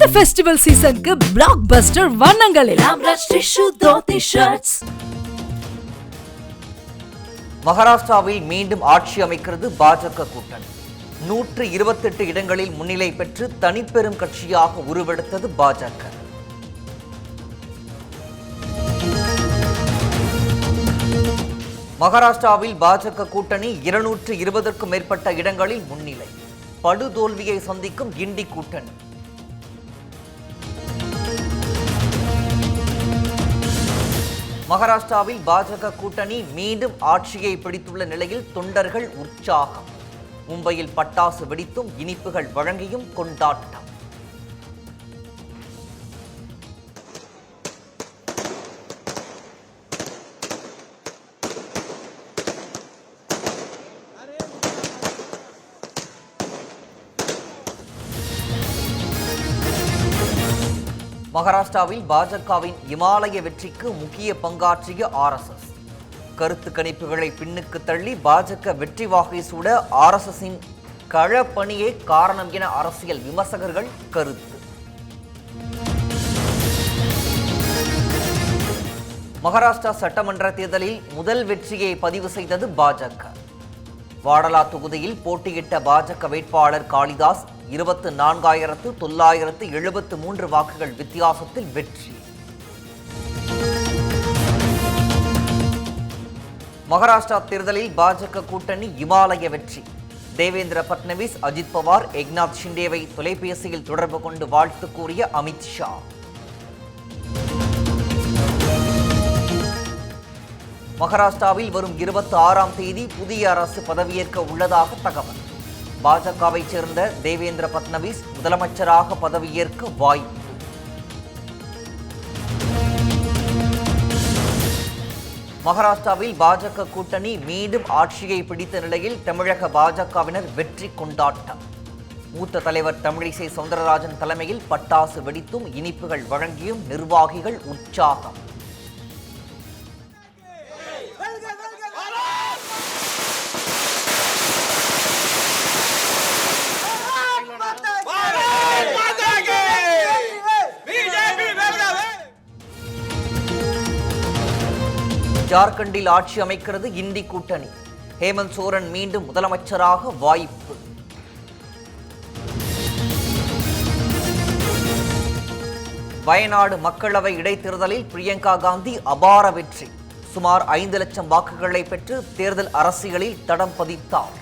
இந்த ஃபெஸ்டிவல் சீசனுக்கு பிளாக் பஸ்டர் வண்ணங்களில். மகாராஷ்டிராவில் மீண்டும் ஆட்சி அமைக்கிறது பாஜக கூட்டணி. நூற்று இருபத்தெட்டு இடங்களில் முன்னிலை பெற்று தனிப்பெரும் கட்சியாக உருவெடுத்தது பாஜக. மகாராஷ்டிராவில் பாஜக கூட்டணி இருநூற்று இருபதற்கும் மேற்பட்ட இடங்களில் முன்னிலை. படுதோல்வியை சந்திக்கும் கிண்டி கூட்டணி. மகாராஷ்டிராவில் பாஜக கூட்டணி மீண்டும் ஆட்சியை பிடித்துள்ள நிலையில் தொண்டர்கள் உற்சாகம். மும்பையில் பட்டாசு வெடித்தும் இனிப்புகள் வழங்கியும் கொண்டாட்டம். மகாராஷ்டிராவில் பாஜகவின் இமாலய வெற்றிக்கு முக்கிய பங்காற்றிய ஆர்எஸ்எஸ் கருத்து கணிப்புகளை பின்னுக்கு தள்ளி பாஜக வெற்றி வாகை சூட ஆர்எஸ்எஸின் களப்பணியே காரணம் என அரசியல் விமர்சகர்கள் கருத்து. மகாராஷ்டிரா சட்டமன்ற தேர்தலில் முதல் வெற்றியை பதிவு செய்தது பாஜக. வாடலா தொகுதியில் போட்டியிட்ட பாஜக வேட்பாளர் காளிதாஸ் இருபத்து நான்காயிரத்து தொள்ளாயிரத்து எழுபத்து மூன்று வாக்குகள் வித்தியாசத்தில் வெற்றி. மகாராஷ்டிரா தேர்தலில் பாஜக கூட்டணி இமாலய வெற்றி. தேவேந்திர பட்னவிஸ் அஜித் பவார் ஏக்நாத் ஷிண்டேவை தொலைபேசியில் தொடர்பு கொண்டு வாழ்த்து கூறிய அமித்ஷா மகாராஷ்டிராவில் வரும் இருபத்தி ஆறாம் தேதி புதிய அரசு பதவியேற்க உள்ளதாக தகவல். பாஜகவைச் சேர்ந்த தேவேந்திர பட்னவிஸ் முதலமைச்சராக பதவியேற்க வாய்ப்பு மகாராஷ்டிராவில் பாஜக கூட்டணி மீண்டும் ஆட்சியை பிடித்த நிலையில் தமிழக பாஜகவினர் வெற்றி கொண்டாட்டம். மூத்த தலைவர் தமிழிசை சவுந்தரராஜன் தலைமையில் பட்டாசு வெடித்தும் இனிப்புகள் வழங்கியும் நிர்வாகிகள் உற்சாகம். ஜார்க்கண்டில் ஆட்சி அமைக்கிறது இந்தி கூட்டணி. ஹேமந்த் சோரன் மீண்டும் முதலமைச்சராக வாய்ப்பு. வயநாடு மக்களவை இடைத்தேர்தலில் பிரியங்கா காந்தி அபார வெற்றி. சுமார் ஐந்து லட்சம் வாக்குகளை பெற்று தேர்தல் அரசியலில் தடம் பதித்தார்.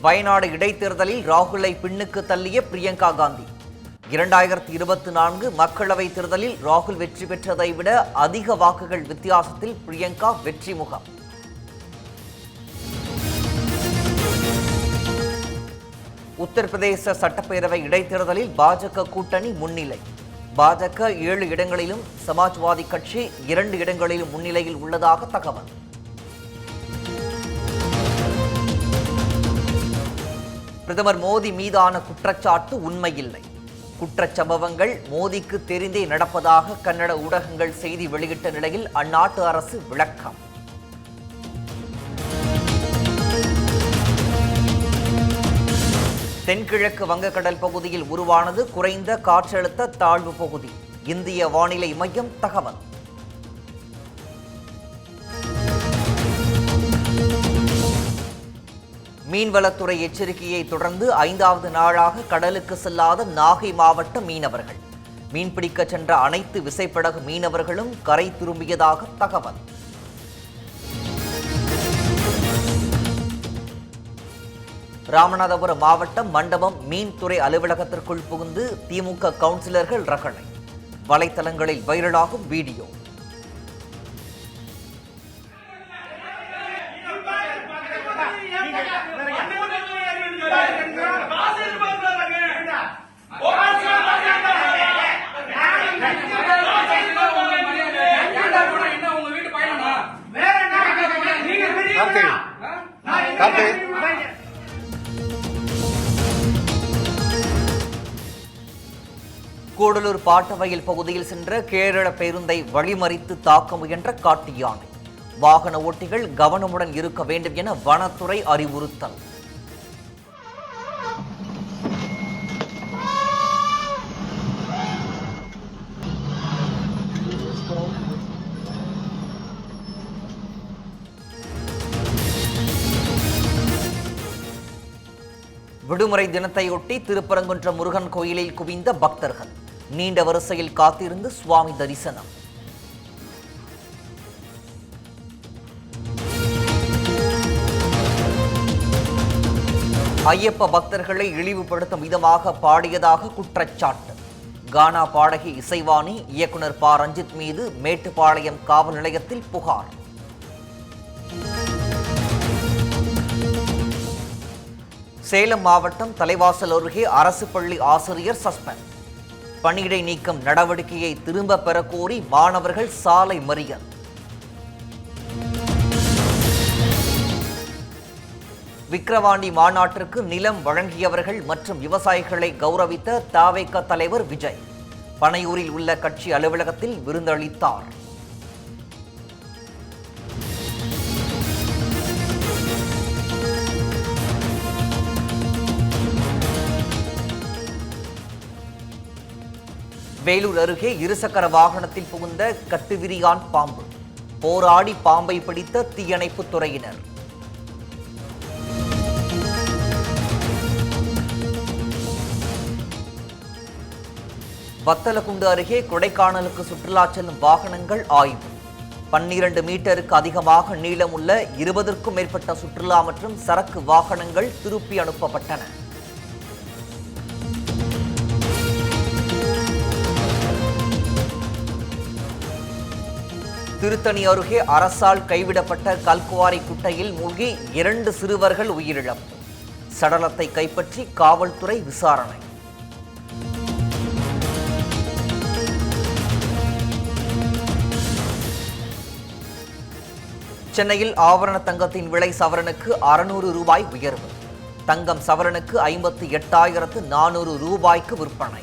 வயநாடு இடைத்தேர்தலில் ராகுலை பின்னுக்கு தள்ளிய பிரியங்கா காந்தி. இரண்டாயிரத்தி இருபத்தி நான்கு மக்களவை தேர்தலில் ராகுல் வெற்றி பெற்றதை விட அதிக வாக்குகள் வித்தியாசத்தில் பிரியங்கா வெற்றி முகம். உத்தரப்பிரதேச சட்டப்பேரவை இடைத்தேர்தலில் பாஜக கூட்டணி முன்னிலை. பாஜக ஏழு இடங்களிலும் சமாஜ்வாதி கட்சி இரண்டு இடங்களிலும் முன்னிலையில் உள்ளதாக தகவல். பிரதமர் மோடி மீதான குற்றச்சாட்டு உண்மையில்லை. குற்றச்சம்பவங்கள் மோதிக்கு தெரிந்தே நடப்பதாக கன்னட ஊடகங்கள் செய்தி வெளியிட்ட நிலையில் அந்நாட்டு அரசு விளக்கம். தென்கிழக்கு வங்கக்கடல் பகுதியில் உருவானது குறைந்த காற்றழுத்த தாழ்வு பகுதி. இந்திய வானிலை மையம் தகவல். மீன்வளத்துறை எச்சரிக்கையை தொடர்ந்து ஐந்தாவது நாளாக கடலுக்கு செல்லாத நாகை மாவட்ட மீனவர்கள். மீன்பிடிக்க சென்ற அனைத்து விசைப்படகு மீனவர்களும் கரை திரும்பியதாக தகவல். ராமநாதபுரம் மாவட்டம் மண்டபம் மீன்துறை அலுவலகத்திற்குள் புகுந்து திமுக கவுன்சிலர்கள் ரகணை வலைத்தளங்களில் வைரலாகும் வீடியோ. கூடலூர் பாட்டவயல் பகுதியில் சென்ற கேரள பேருந்தை வழிமறித்து தாக்க முயன்ற காட்டு யானை. வாகன ஓட்டிகள் கவனமுடன் இருக்க வேண்டும் என வனத்துறை அறிவுறுத்தல். விடுமுறை தினத்தையொட்டி திருப்பரங்குன்ற முருகன் கோயிலில் குவிந்த பக்தர்கள். நீண்ட வரிசையில் காத்திருந்து சுவாமி தரிசனம். ஐயப்ப பக்தர்களை இழிவுபடுத்தும் விதமாக பாடியதாக குற்றச்சாட்டு. கானா பாடகி இசைவாணி இயக்குனர் ப. ரஞ்சித் மீது மேட்டுப்பாளையம் காவல் நிலையத்தில் புகார். சேலம் மாவட்டம் தலைவாசல் அருகே அரசு பள்ளி ஆசிரியர் சஸ்பெண்ட். பணியிடை நீக்கம் நடவடிக்கையை திரும்ப பெற கோரி மாணவர்கள் சாலை மறியல். விக்கிரவாண்டி மாநாட்டிற்கு நிலம் வழங்கியவர்கள் மற்றும் விவசாயிகளை கௌரவித்த தாவேக தலைவர் விஜய். பனையூரில் உள்ள கட்சி அலுவலகத்தில் விருந்தளித்தார். வேலூர் அருகே இருசக்கர வாகனத்தில் புகுந்த கட்டுவிரியான் பாம்பு. போராடி பாம்பை பிடித்த தீயணைப்புத் துறையினர். வத்தலகுண்டு அருகே கொடைக்கானலுக்கு சுற்றுலா செல்லும் வாகனங்கள் ஆய்வு. பன்னிரண்டு மீட்டருக்கு அதிகமாக நீளமுள்ள இருபதற்கும் மேற்பட்ட சுற்றுலா மற்றும் சரக்கு வாகனங்கள் திருப்பி அனுப்பப்பட்டன. திருத்தணி அருகே அரசால் கைவிடப்பட்ட கல்குவாரி குட்டையில் மூழ்கி இரண்டு சிறுவர்கள் உயிரிழப்பு. சடலத்தை கைப்பற்றி காவல்துறை விசாரணை. சென்னையில் ஆவரண தங்கத்தின் விலை சவரனுக்கு அறுநூறு ரூபாய் உயர்வு. தங்கம் சவரனுக்கு ஐம்பத்தி எட்டாயிரத்து நானூறு ரூபாய்க்கு விற்பனை.